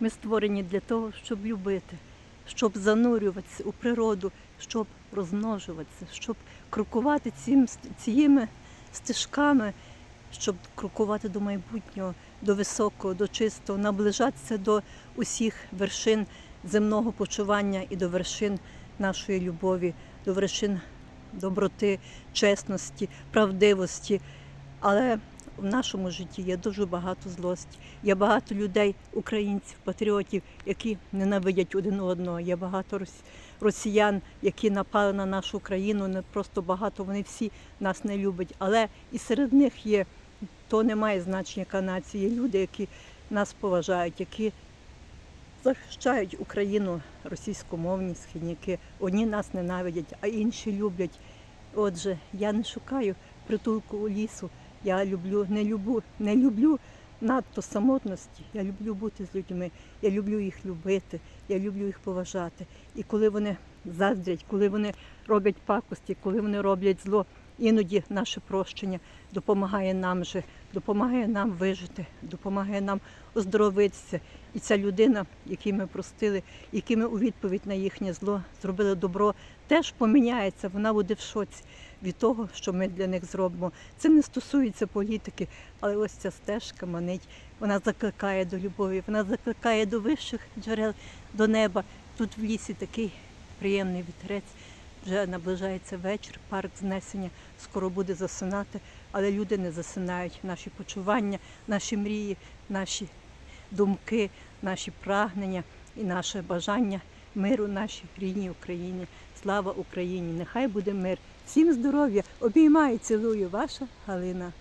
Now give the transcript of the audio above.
Ми створені для того, щоб любити, щоб занурюватися у природу, щоб розмножуватися, щоб крокувати цим, цією стежками, щоб крокувати до майбутнього, до високого, до чистого, наближатися до усіх вершин земного почування і до вершин нашої любові, до вершин доброти, чесності, правдивості. Але в нашому житті є дуже багато злості. Є багато людей, українців, патріотів, які ненавидять один одного. Є багато рос- росіян, які напали на нашу країну. Не просто багато, вони всі нас не люблять. Але і серед них є, то не має значення. Є люди, які нас поважають, які захищають Україну російськомовні східняки. Одні нас ненавидять, а інші люблять. Отже, я не шукаю притулку у лісу. Я люблю, не люблю, не люблю надто самотності. Я люблю бути з людьми. Я люблю їх любити, я люблю їх поважати. І коли вони заздрять, коли вони роблять пакості, коли вони роблять зло, іноді наше прощення допомагає нам же, допомагає нам вижити, допомагає нам оздоровитися. І ця людина, якій ми простили, якій у відповідь на їхнє зло зробили добро, теж поміняється. Вона буде в шоці від того, що ми для них зробимо. Це не стосується політики, але ось ця стежка манить. Вона закликає до любові, вона закликає до вищих джерел, до неба. Тут в лісі такий приємний вітерець. Вже наближається вечір, парк знесення скоро буде засинати, але люди не засинають. Наші почування, наші мрії, наші думки, наші прагнення і наше бажання миру нашій рідній Україні. Слава Україні! Нехай буде мир. Всім здоров'я! Обіймаю, цілую, ваша Галина.